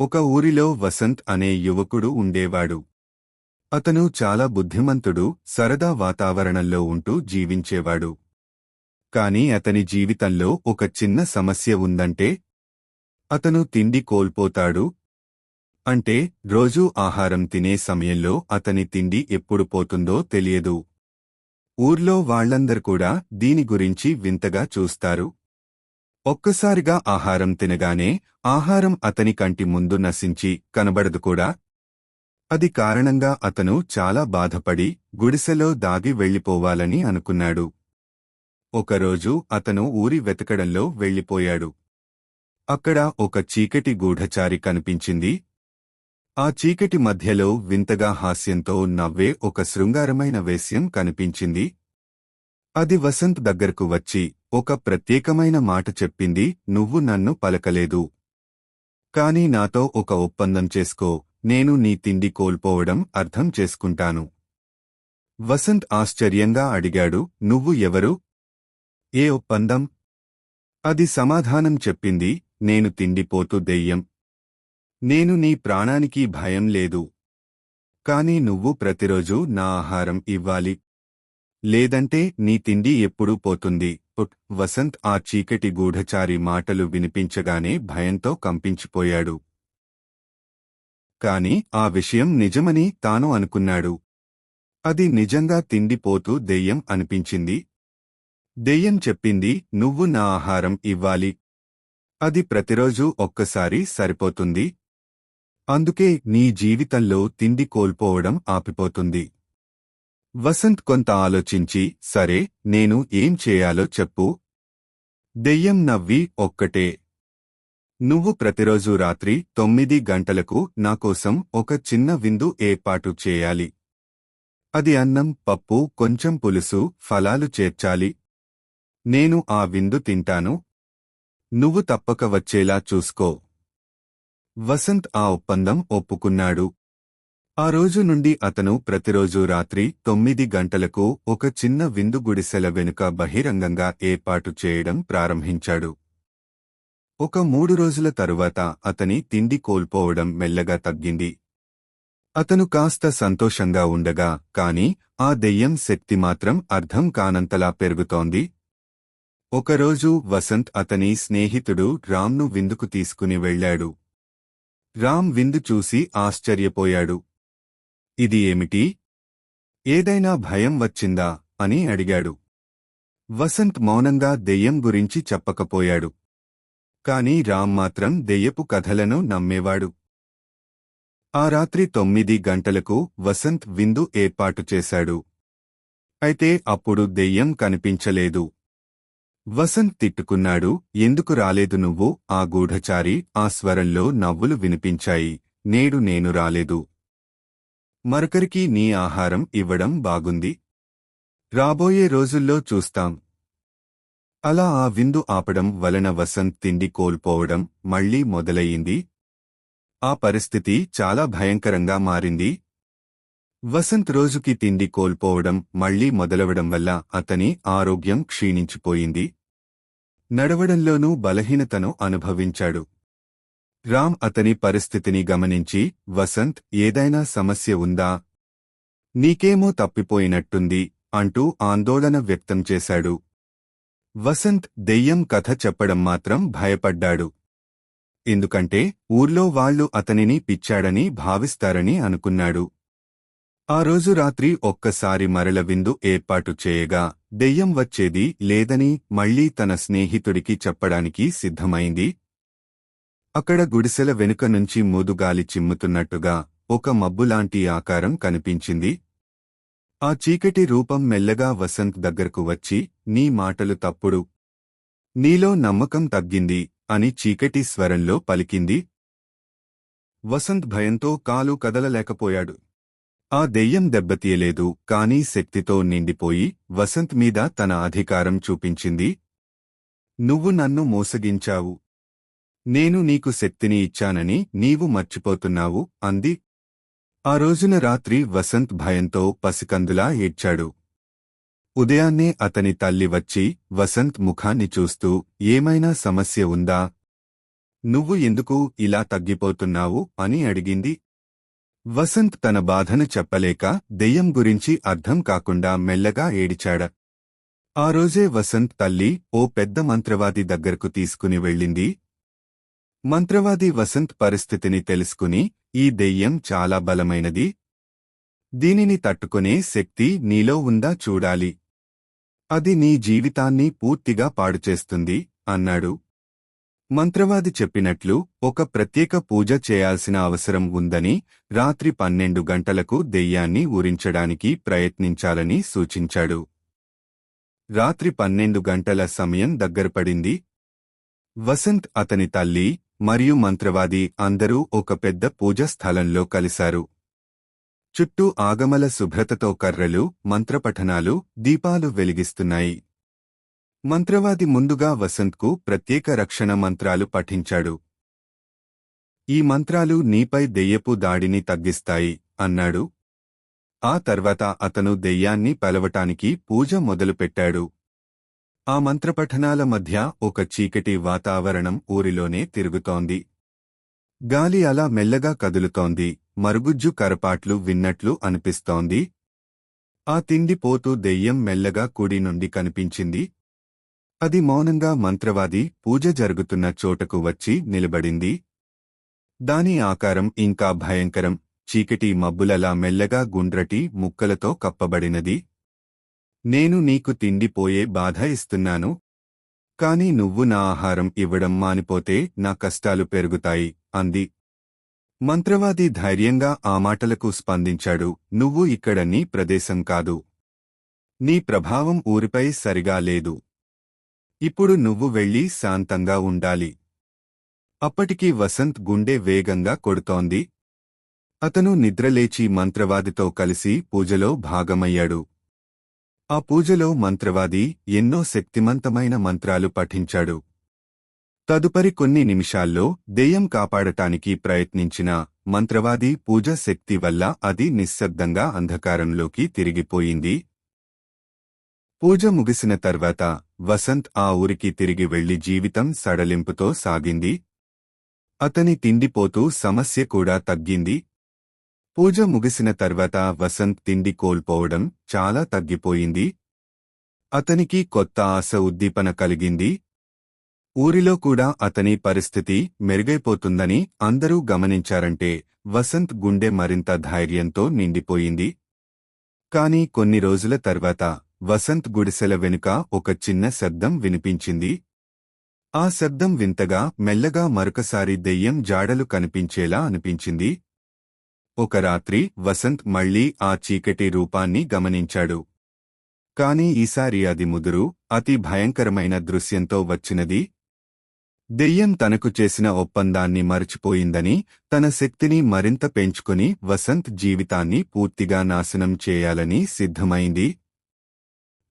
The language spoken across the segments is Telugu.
ఒక ఊరిలో వసంత్ అనే యువకుడు ఉండేవాడు. అతను చాలా బుద్ధిమంతుడు సరదా వాతావరణంలో ఉంటూ జీవించేవాడు. కాని అతని జీవితంలో ఒక చిన్న సమస్య ఉందంటే అతను తిండి కోల్పోతాడు. అంటే రోజూ ఆహారం తినే సమయంలో అతని తిండి ఎప్పుడు పోతుందో తెలియదు. ఊర్లో వాళ్ళందరు కూడా దీని గురించి వింతగా చూస్తారు. ఒక్కసారిగా ఆహారం తినగానే ఆహారం అతని కంటి ముందు నశించి కనబడదు కూడా. అది కారణంగా అతను చాలా బాధపడి గుడిసెలో దాగి వెళ్ళిపోవాలని అనుకున్నాడు. ఒకరోజు అతను ఊరి వెతకడంలో వెళ్ళిపోయాడు. అక్కడ ఒక చీకటి గూఢచారి కనిపించింది. ఆ చీకటి మధ్యలో వింతగా హాస్యంతో నవ్వే ఒక శృంగారమైన వేశ్యం కనిపించింది. అది వసంత్ దగ్గరకు వచ్చి ఒక ప్రత్యేకమైన మాట చెప్పింది నువ్వు నన్ను పలకలేదు. కాని నాతో ఒక ఒప్పందం చేసుకో నేను నీ తిండి కోల్పోవడం అర్థం చేసుకుంటాను వసంత్ ఆశ్చర్యంగా అడిగాడు నువ్వు ఎవరు? ఏ ఒప్పందం అది సమాధానం చెప్పింది నేను తిండిపోతూ దెయ్యం. నేను నీ ప్రాణానికి భయం లేదు. కాని నువ్వు ప్రతిరోజూ నా ఆహారం ఇవ్వాలి. లేదంటే నీ తిండి ఎప్పుడూ పోతుంది. వసంత్ ఆ చీకటి గూఢచారి మాటలు వినిపించగానే భయంతో కంపించిపోయాడు. కాని ఆ విషయం నిజమని తాను అనుకున్నాడు. అది నిజంగా తిండిపోతూ దెయ్యం అనిపించింది. దెయ్యం చెప్పింది నువ్వు నా ఆహారం ఇవ్వాలి. అది ప్రతిరోజూ ఒక్కసారి సరిపోతుంది. అందుకే నీ జీవితంలో తిండి కోల్పోవడం ఆపిపోతుంది. వసంత్ కొంత ఆలోచించి సరే నేను ఏం చేయాలో చెప్పు. దెయ్యం నవ్వి ఒక్కటే. నువ్వు ప్రతిరోజు రాత్రి తొమ్మిది గంటలకు నాకోసం ఒక చిన్న విందు ఏర్పాటు చేయాలి. అది అన్నం పప్పు కొంచెం పులుసు ఫలాలు చేర్చాలి. నేను ఆ విందు తింటాను. నువ్వు తప్పక వచ్చేలా చూసుకో. వసంత్ ఆ ఒప్పందం ఒప్పుకున్నాడు. ఆ రోజు నుండి అతను ప్రతిరోజు రాత్రి తొమ్మిది గంటలకు ఒక చిన్న విందు గుడిసెల వెనుక బహిరంగంగా ఏర్పాటు చేయడం ప్రారంభించాడు. ఒక మూడు రోజుల తరువాత అతని తిండి కోల్పోవడం మెల్లగా తగ్గింది. అతను కాస్త సంతోషంగా ఉండగా కాని ఆ దెయ్యం శక్తి మాత్రం అర్థం కానంతలా పెరుగుతోంది. ఒకరోజు వసంత్ అతని స్నేహితుడు రామ్ను విందుకు తీసుకుని వెళ్ళాడు. రామ్ విందు చూసి ఆశ్చర్యపోయాడు. ఇది ఏమిటి? ఏదైనా భయం వచ్చిందా? అని అడిగాడు. వసంత్ మౌనంగా దెయ్యం గురించి చెప్పకపోయాడు. కాని రామ్ మాత్రం దెయ్యపు కథలను నమ్మేవాడు. ఆ రాత్రి తొమ్మిది గంటలకు వసంత్ విందు ఏర్పాటు చేశాడు. అయితే అప్పుడు దెయ్యం కనిపించలేదు. వసంత్ తిట్టుకున్నాడు. ఎందుకు రాలేదు నువ్వు ఆ గూఢచారి ఆ స్వరంలో నవ్వులు వినిపించాయి. నేడు నేను రాలేదు. మరొకరికి నీ ఆహారం ఇవ్వడం బాగుంది. రాబోయే రోజుల్లో చూస్తాం. అలా ఆ విందు ఆపడం వలన వసంత్ తిండి కోల్పోవడం మళ్ళీ మొదలయ్యింది. ఆ పరిస్థితి చాలా భయంకరంగా మారింది. వసంత్ రోజుకి తిండి కోల్పోవడం మళ్ళీ మొదలవడం వల్ల అతని ఆరోగ్యం క్షీణించిపోయింది. నడవడంలోనూ బలహీనతను అనుభవించాడు. రామ్ అతని పరిస్థితిని గమనించి వసంత్ ఏదైనా సమస్య ఉందా? నీకేమో తప్పిపోయినట్టుంది అంటూ ఆందోళన వ్యక్తం చేశాడు. వసంత్ దెయ్యం కథ చెప్పడం మాత్రం భయపడ్డాడు. ఎందుకంటే ఊర్లో వాళ్ళు అతనిని పిచ్చాడని భావిస్తారని అనుకున్నాడు. ఆ రోజు రాత్రి ఒక్కసారి మరల విందు ఏర్పాటు చేయగా దెయ్యం వచ్చేది లేదని మళ్ళీ తన స్నేహితుడికి చెప్పడానికి సిద్ధమైంది అక్కడ గుడిసెల వెనుక నుంచి మూదుగాలి చిమ్ముతున్నట్టుగా ఒక మబ్బులాంటి ఆకారం కనిపించింది. ఆ చీకటి రూపం మెల్లగా వసంత్ దగ్గరకు వచ్చి నీ మాటలు తప్పుడు. నీలో నమ్మకం తగ్గింది అని చీకటి స్వరంలో పలికింది. వసంత్ భయంతో కాలు కదలలేకపోయాడు. ఆ దెయ్యం దెబ్బతీయలేదు కానీ శక్తితో నిండిపోయి వసంత్ మీద తన అధికారం చూపించింది. నువ్వు నన్ను మోసగించావు. నేను నీకు శక్తిని ఇచ్చానని నీవు మర్చిపోతున్నావు అంది. ఆ రోజున రాత్రి వసంత్ భయంతో పసికందులా ఏడ్చాడు. ఉదయాన్నే అతని తల్లి వచ్చి వసంత్ ముఖాన్ని చూస్తూ ఏమైనా సమస్య ఉందా? నువ్వు ఎందుకు ఇలా తగ్గిపోతున్నావు? అని అడిగింది. వసంత్ తన బాధను చెప్పలేక దెయ్యం గురించి అర్థం కాకుండా మెల్లగా ఏడిచాడ. ఆ రోజే వసంత్ తల్లి ఓ పెద్ద మంత్రవాది దగ్గరకు తీసుకుని వెళ్ళింది మంత్రవాది వసంత్ పరిస్థితిని తెలుసుకుని ఈ దెయ్యం చాలా బలమైనది. దీనిని తట్టుకునే శక్తి నీలో ఉందా చూడాలి. అది నీ జీవితాన్ని పూర్తిగా పాడుచేస్తుంది అన్నాడు. మంత్రవాది చెప్పినట్లు ఒక ప్రత్యేక పూజ చేయాల్సిన అవసరం ఉందని రాత్రి పన్నెండు గంటలకు దెయ్యాన్ని ఊరించడానికి ప్రయత్నించాలని సూచించాడు. రాత్రి పన్నెండు గంటల సమయం దగ్గరపడింది వసంత్ అతని తల్లి మరియు మంత్రవాది అందరూ ఒక పెద్ద పూజ స్థలంలో కలిశారు. చుట్టూ ఆగమల శుభ్రతతో కర్రలు మంత్రపఠనాలు దీపాలు వెలిగిస్తున్నాయి. మంత్రవాది ముందుగా వసంత్కు ప్రత్యేక రక్షణ మంత్రాలు పఠించాడు. ఈ మంత్రాలు నీపై దెయ్యపు దాడిని తగ్గిస్తాయి అన్నాడు. ఆ తర్వాత అతను దెయ్యాన్ని పలవటానికి పూజ మొదలుపెట్టాడు. ఆ మంత్రపఠనాల మధ్య ఒక చీకటి వాతావరణం ఊరిలోనే తిరుగుతోంది. గాలి అలా మెల్లగా కదులుతోంది. మరుగుజ్జు కరపాట్లు విన్నట్లు అనిపిస్తోంది. ఆ తిండిపోతూ దెయ్యం మెల్లగా కుడి నుండి కనిపించింది. అది మౌనంగా మంత్రవాది పూజ జరుగుతున్న చోటకు వచ్చి నిలబడింది. దాని ఆకారం ఇంకా భయంకరం. చీకటి మబ్బులలా మెల్లగా గుండ్రటి ముక్కలతో కప్పబడినది. నేను నీకు తిండిపోయే బాధ ఇస్తున్నాను. కాని నువ్వు నా ఆహారం ఇవ్వడం మానిపోతే నా కష్టాలు పెరుగుతాయి అంది. మంత్రవాది ధైర్యంగా ఆ మాటలకు స్పందించాడు నువ్వు ఇక్కడ నీ ప్రదేశం కాదు. నీ ప్రభావం ఊరిపై సరిగా లేదు. ఇప్పుడు నువ్వు వెళ్ళి శాంతంగా ఉండాలి. అప్పటికి వసంత్ గుండె వేగంగా కొడుతోంది. అతను నిద్రలేచి మంత్రవాదితో కలిసి పూజలో భాగమయ్యాడు. ఆ పూజలో మంత్రవాది ఎన్నో శక్తిమంతమైన మంత్రాలు పఠించాడు. తదుపరి కొన్ని నిమిషాల్లో దెయ్యం కాపాడటానికి ప్రయత్నించిన మంత్రవాది పూజ శక్తి వల్ల అది నిశ్శబ్దంగా అంధకారంలోకి తిరిగిపోయింది. పూజ ముగిసిన తర్వాత వసంత్ ఆ ఊరికి తిరిగి వెళ్ళి జీవితం సడలింపుతో సాగింది. అతని తిండిపోతూ సమస్య కూడా తగ్గింది. పూజ ముగిసిన తర్వాత వసంత్ తిండి కోల్పోవడం చాలా తగ్గిపోయింది. అతనికి కొత్త ఆశ ఉద్దీపన కలిగింది. ఊరిలో కూడా అతని పరిస్థితి మెరుగైపోతుందని అందరూ గమనించారంటే వసంత్ గుండె మరింత ధైర్యంతో నిండిపోయింది. కాని కొన్ని రోజుల తర్వాత వసంత్ గుడిసెల వెనుక ఒక చిన్న శబ్దం వినిపించింది. ఆ శబ్దం వింతగా మెల్లగా మరొకసారి దెయ్యం జాడలు కనిపించేలా అనిపించింది. ఒక రాత్రి వసంత్ మళ్ళీ ఆ చీకటి రూపాన్ని గమనించాడు. కాని ఈసారి అది ముదురు అతి భయంకరమైన దృశ్యంతో వచ్చినది. దెయ్యం తనకు చేసిన ఒప్పందాన్ని మరచిపోయిందని తన శక్తిని మరింత పెంచుకుని వసంత్ జీవితాన్ని పూర్తిగా నాశనం చేయాలని సిద్ధమైంది.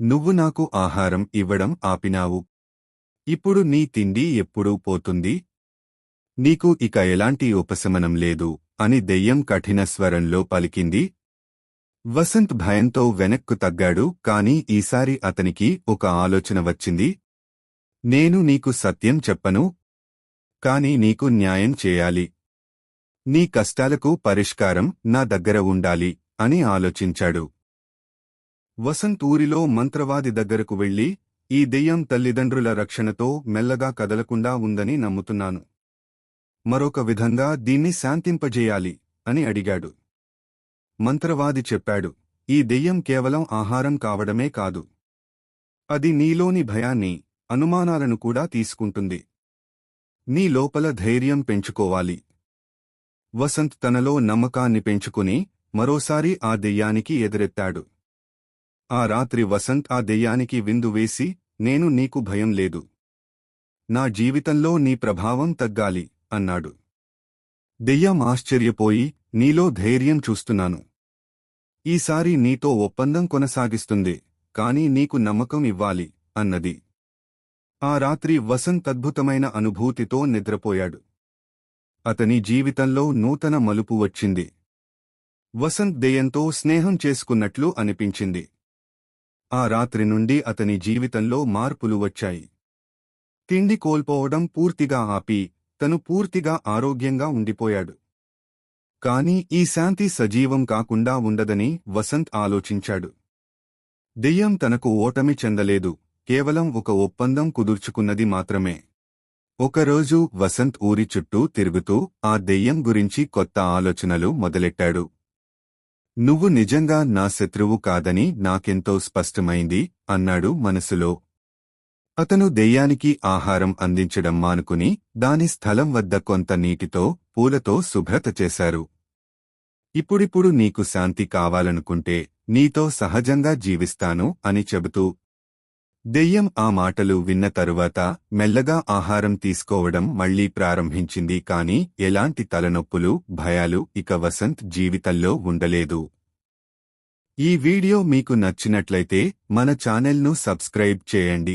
నువ్వు నాకు ఆహారం ఇవ్వడం ఆపినావు. ఇప్పుడు నీ తిండి ఎప్పుడూ పోతుంది. నీకు ఇక ఎలాంటి ఉపశమనం లేదు. అని దెయ్యం కఠిన స్వరంలో పలికింది. వసంత్ భయంతో వెనక్కు తగ్గాడు కాని ఈసారి అతనికి ఒక ఆలోచన వచ్చింది. నేను నీకు సత్యం చెప్పను కాని నీకు న్యాయం చేయాలి. నీ కష్టాలకు పరిష్కారం నా దగ్గర ఉండాలి అని ఆలోచించాడు. వసంత్ ఊరిలో మంత్రవాది దగ్గరకు వెళ్ళి ఈ దెయ్యం తల్లిదండ్రుల రక్షణతో మెల్లగా కదలకుండా ఉందని నమ్ముతున్నాను. మరొక విధంగా దీన్ని శాంతింపజేయాలి అని అడిగాడు. మంత్రవాది చెప్పాడు ఈ దెయ్యం కేవలం ఆహారం కావడమే కాదు. అది నీలోని భయాన్ని అనుమానాలను కూడా తీసుకుంటుంది. నీ లోపల ధైర్యం పెంచుకోవాలి. వసంత్ తనలో నమ్మకాన్ని పెంచుకుని మరోసారి ఆ దెయ్యానికి ఎదురెత్తాడు. ఆ రాత్రి వసంత్ ఆ దెయ్యానికి విందు వేసి నేను నీకు భయం లేదు. నా జీవితంలో నీ ప్రభావం తగ్గాలి. అన్నాడు. దెయ్యం ఆశ్చర్యపోయి నీలో ధైర్యం చూస్తున్నాను. ఈసారి నీతో ఒప్పందం కొనసాగిస్తుంది కాని నీకు నమ్మకం ఇవ్వాలి అన్నది. ఆ రాత్రి వసంత్ అద్భుతమైన అనుభూతితో నిద్రపోయాడు. అతని జీవితంలో నూతన మలుపు వచ్చింది. వసంత్ దెయ్యంతో స్నేహం చేసుకున్నట్లు అనిపించింది. ఆ రాత్రి నుండి అతని జీవితంలో మార్పులు వచ్చాయి. తిండి కోల్పోవడం పూర్తిగా ఆపి తను పూర్తిగా ఆరోగ్యంగా ఉండిపోయాడు. కాని ఈ శాంతి సజీవం కాకుండా ఉండదని వసంత్ ఆలోచించాడు. దెయ్యం తనకు ఓటమి చెందలేదు కేవలం ఒక ఒప్పందం కుదుర్చుకున్నది మాత్రమే. ఒకరోజు వసంత్ ఊరి చుట్టూ తిరుగుతూ ఆ దెయ్యం గురించి కొత్త ఆలోచనలు మొదలెట్టాడు. నువ్వు నిజంగా నా శత్రువు కాదని నాకెంతో స్పష్టమైంది అన్నాడు మనసులో. అతను దెయ్యానికి ఆహారం అందించడం మానుకుని దాని స్థలం వద్ద కొంత నీటితో పూలతో శుభ్రత చేశారు. ఇప్పుడిప్పుడు నీకు శాంతి కావాలనుకుంటే నీతో సహజంగా జీవిస్తాను అని చెబుతూ దెయ్యం ఆ మాటలు విన్న తరువాత మెల్లగా ఆహారం తీసుకోవడం మళ్ళీ ప్రారంభించింది కాని ఎలాంటి తలనొప్పులు భయాలు ఇక వసంత్ జీవితంలో ఉండలేదు. ఈ వీడియో మీకు నచ్చినట్లయితే మన ఛానెల్ను సబ్స్క్రైబ్ చేయండి.